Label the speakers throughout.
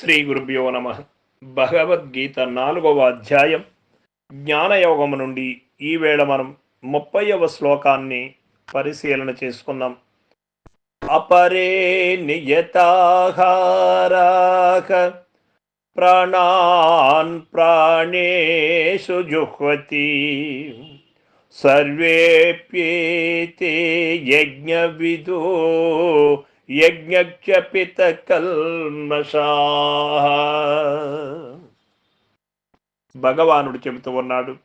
Speaker 1: శ్రీ గురుభ్యో నమ. భగవద్గీత నాలుగవ అధ్యాయం. జ్ఞానయోగము నుండి ఈ వేళ మనం ముప్పైవ శ్లోకాన్ని పరిశీలన చేసుకుందాం. అపరే నియతాహారాక ప్రాణాన్ ప్రాణేషు జుహ్వతి. సర్వేప్యేతే యజ్ఞవిదో యజ్ఞక్షపిత కల్మషా భగవానుడు చెబుతూ ఉన్నాడు.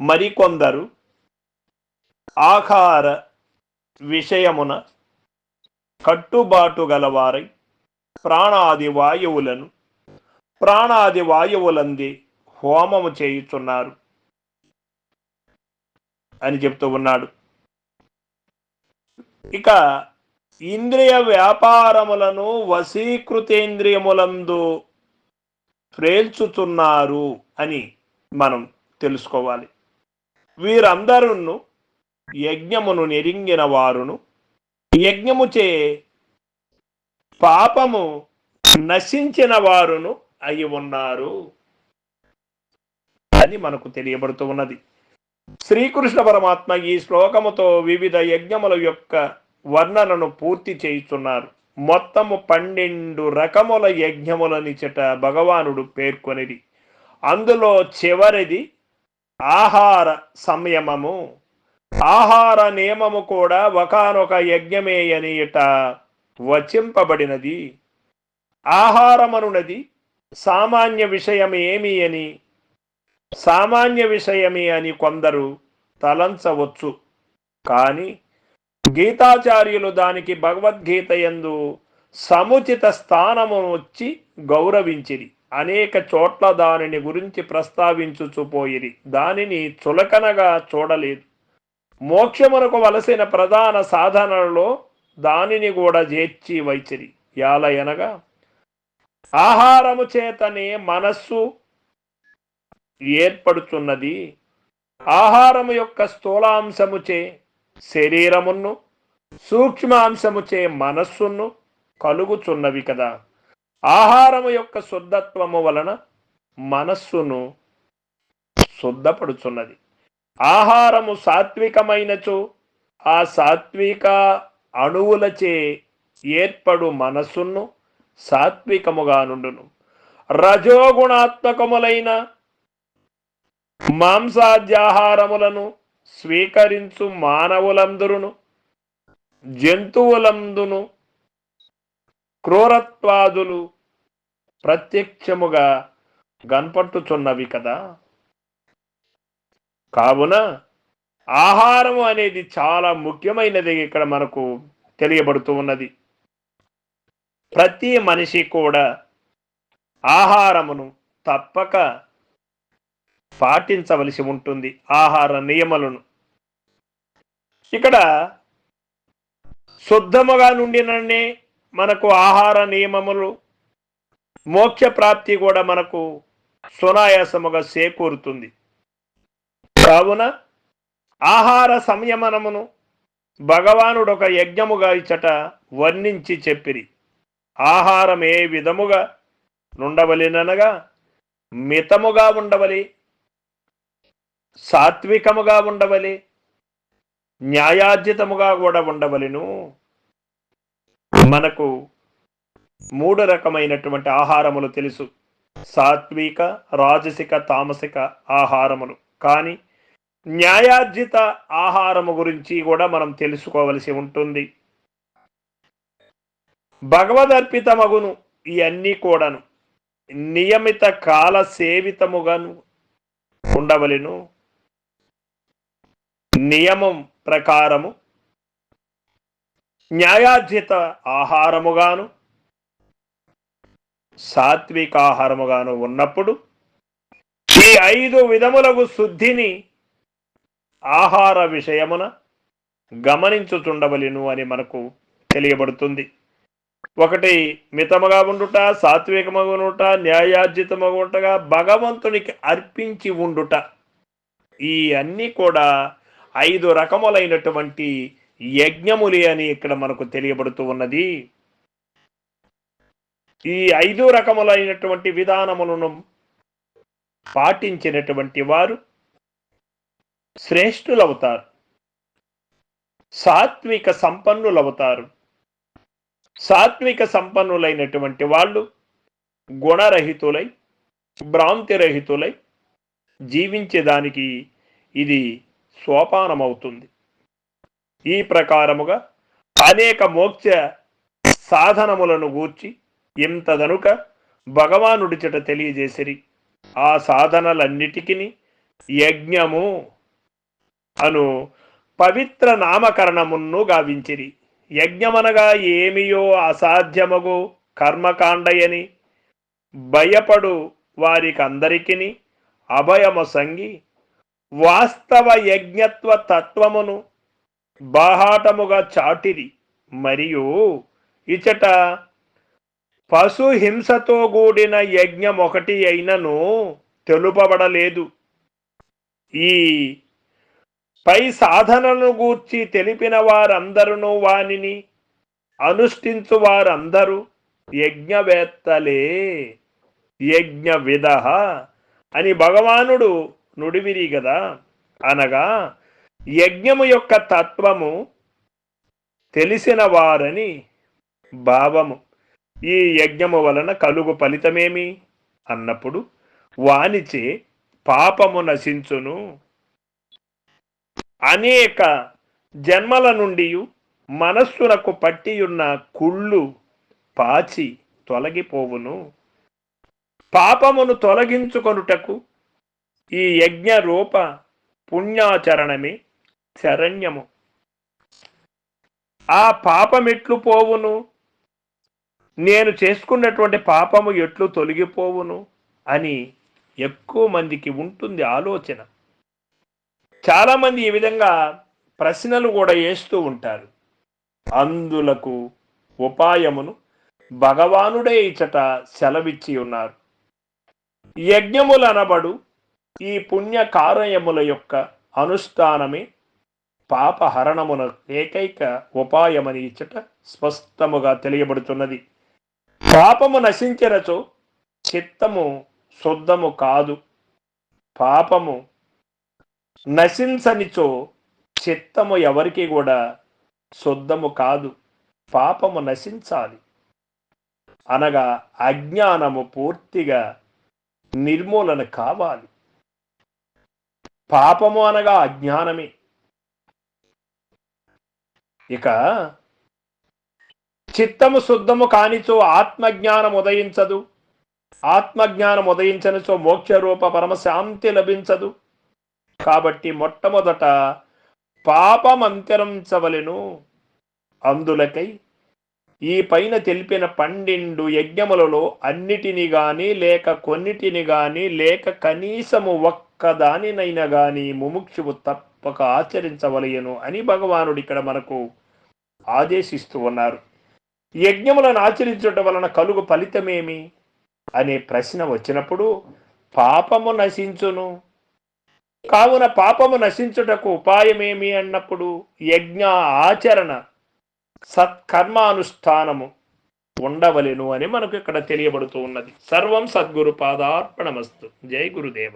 Speaker 1: మరికొందరు ఆహార విషయమున కట్టుబాటు గలవారై ప్రాణాది వాయువులను ప్రాణాది వాయువులంది హోమము చేయుచున్నారు అని చెప్తూ ఉన్నాడు. ఇక ఇంద్రియ వ్యాపారములను వశీకృతేంద్రియములందు ప్రేల్చుతున్నారు అని మనం తెలుసుకోవాలి. వీరందరును యజ్ఞమును నెరింగిన వారును యజ్ఞముచే పాపము నశించిన వారును అయి ఉన్నారు అని మనకు తెలియబడుతూ ఉన్నది శ్రీకృష్ణ పరమాత్మ ఈ శ్లోకముతో వివిధ యజ్ఞముల యొక్క వర్ణనను పూర్తి చేయుచున్నారు మొత్తము పన్నెండు రకముల యజ్ఞములనిచట భగవానుడు పేర్కొనిది అందులో చివరిది ఆహార సంయమము. ఆహార నియమము కూడా ఒకనొక యజ్ఞమే అని ఇట వచింపబడినది. ఆహారమనున్నది సామాన్య విషయమేమి అని సామాన్య విషయమే అని కొందరు తలంచవచ్చు. కానీ గీతాచార్యులు దానికి భగవద్గీత యందు సముచిత స్థానము వచ్చి గౌరవించిరి. అనేక చోట్ల దానిని గురించి ప్రస్తావించుచుపోయిరి దానిని చులకనగా చూడలేదు. మోక్షమునకు వలసిన ప్రధాన సాధనలలో దానిని కూడా చేర్చి వైచిరి. యాలయనగా ఆహారము చేతనే మనస్సు ఏర్పడుచున్నది. ఆహారము యొక్క స్థూలాంశముచే శరీరమును సూక్ష్మాంశముచే మనస్సును కలుగుచున్నవి కదా. ఆహారము యొక్క శుద్ధత్వము వలన మనస్సును శుద్ధపడుచున్నది. ఆహారము సాత్వికమైనచో ఆ సాత్విక అణువులచే ఏర్పడు మనస్సును సాత్వికముగా నుండును. రజోగుణాత్మకములైన మాంసాద్యాహారములను స్వీకరించు మానవులందరును జంతువులందును క్రూరత్వాదులు ప్రత్యక్షముగా కనపట్టుచున్నవి కదా. కావున ఆహారము అనేది చాలా ముఖ్యమైనది ఇక్కడ మనకు తెలియబడుతూ ఉన్నది. ప్రతి మనిషి కూడా ఆహారమును తప్పక పాటించవలసి ఉంటుంది ఆహార నియమాలను. ఇక్కడ శుద్ధముగా నుండిననే మనకు ఆహార నియమములు మోక్ష ప్రాప్తి కూడా మనకు సునాయాసముగా చేకూరుతుంది. కావున ఆహార సంయమనమును భగవానుడు ఒక యజ్ఞముగా ఇచ్చట వర్ణించి చెప్పిరి. ఆహారం ఏ విధముగా నుండవలెననగా మితముగా ఉండవలి సాత్వికముగా ఉండవలి న్యాయార్జితముగా కూడా ఉండవలను. మనకు మూడు రకమైనటువంటి ఆహారములు తెలుసు. సాత్విక రాజసిక తామసిక ఆహారములు. కానీ న్యాయార్జిత ఆహారము గురించి కూడా మనం తెలుసుకోవలసి ఉంటుంది. భగవదర్పితమగును ఇవన్నీ కూడాను. నియమిత కాల సేవితముగాను ఉండవలెను. నియమం ప్రకారము న్యాయార్జిత ఆహారముగాను సాత్వికాహారముగాను ఉన్నప్పుడు ఈ ఐదు విధములకు శుద్ధిని ఆహార విషయమున గమనించుచుండవలను అని మనకు తెలియబడుతుంది. ఒకటి మితముగా ఉండుట సాత్వికముగా ఉండుట న్యాయార్జితముగా ఉంటగా భగవంతునికి అర్పించి ఉండుట. ఈ అన్నీ కూడా ఐదు రకములైనటువంటి యజ్ఞములి అని ఇక్కడ మనకు తెలియబడుతూ ఉన్నది. ఈ ఐదు రకములైనటువంటి విధానములను పాటించినటువంటి వారు శ్రేష్ఠులవుతారు. సాత్విక సంపన్నులవుతారు. సాత్విక సంపన్నులైనటువంటి వాళ్ళు గుణరహితులై భ్రాంతిరహితులై జీవించేదానికి ఇది సోపానమవుతుంది. ఈ ప్రకారముగా అనేక మోక్ష సాధనములను గూర్చి ఇంతదనుక భగవానుడిచట తెలియజేసిరి. ఆ సాధనలన్నిటికీ యజ్ఞము అను పవిత్ర నామకరణమును గావించిరి. యజ్ఞమనగా ఏమియో అసాధ్యమగు కర్మకాండయని భయపడు వారికందరికిని అభయము సంగి వాస్తవ యజ్ఞత్వ తత్వమును బాహాటముగా చాటిరి. మరియు ఇచట పశు హింసతో కూడిన యజ్ఞం ఒకటి అయినను తెలుపబడలేదు. ఈ పై సాధనలను గూర్చి తెలిపిన వారందరును వానిని అనుష్ఠించు వారందరూ యజ్ఞవేత్తలే. యజ్ఞ విధ అని భగవానుడు నుడివిరి కదా అనగా యజ్ఞము యొక్క తత్వము తెలిసిన వారని భావము. ఈ యజ్ఞము వలన కలుగు ఫలితమేమి? అన్నప్పుడు వానిచే పాపము నశించును. అనేక జన్మల నుండి మనస్సునకు పట్టియున్న కుళ్ళు పాచి తొలగిపోవును. పాపమును తొలగించుకొనుటకు ఈ యజ్ఞ రూప పుణ్యాచరణమే శరణ్యము. ఆ పాపం ఎట్లు పోవును. నేను చేసుకున్నటువంటి పాపము ఎట్లు తొలగిపోవును అని ఎక్కువ మందికి ఉంటుంది ఆలోచన. చాలామంది ఈ విధంగా ప్రశ్నలు కూడా వేస్తూ ఉంటారు. అందులకు ఉపాయమును భగవానుడే ఇచ్చట సెలవిచ్చి ఉన్నారు. యజ్ఞములనబడు ఈ పుణ్య కార్యముల యొక్క అనుష్ఠానమే పాపహరణమున ఏకైక ఉపాయమని ఇచ్చట స్పష్టముగా తెలియబడుతున్నది. పాపము నశించినచో చిత్తము శుద్ధము కాదు. పాపము నశించనిచో చిత్తము ఎవరికి కూడా శుద్ధము కాదు. పాపము నశించాలి. అనగా అజ్ఞానము పూర్తిగా నిర్మూలన కావాలి. పాపము అనగా అజ్ఞానమే ఇక చిత్తము శుద్ధము కానిచో ఆత్మజ్ఞానం ఉదయించదు. ఆత్మజ్ఞానం ఉదయించనిచో మోక్షరూప పరమశాంతి లభించదు. కాబట్టి మొట్టమొదట పాపమంతరించవలెను అందులకై ఈ పైన తెలిపిన పన్నెండు యజ్ఞములలో అన్నిటిని గాని లేక కొన్నిటిని గాని లేక కనీసము ఒక్కదానినైనా గాని ముముక్షువు తప్పక ఆచరించవలయను అని భగవానుడు ఇక్కడ మనకు ఆదేశిస్తూ ఉన్నారు. యజ్ఞములను ఆచరించటం వలన కలుగు ఫలితమేమి? అనే ప్రశ్న వచ్చినప్పుడు పాపము నశించును. కావున పాపము నశించుటకు ఉపాయమేమి అన్నప్పుడు యజ్ఞ ఆచరణ సత్కర్మానుష్ఠానము ఉండవలెను అని మనకు ఇక్కడ తెలియబడుతూ ఉన్నది. సర్వం సద్గురు పాదార్పణమస్తు. జై గురుదేవ.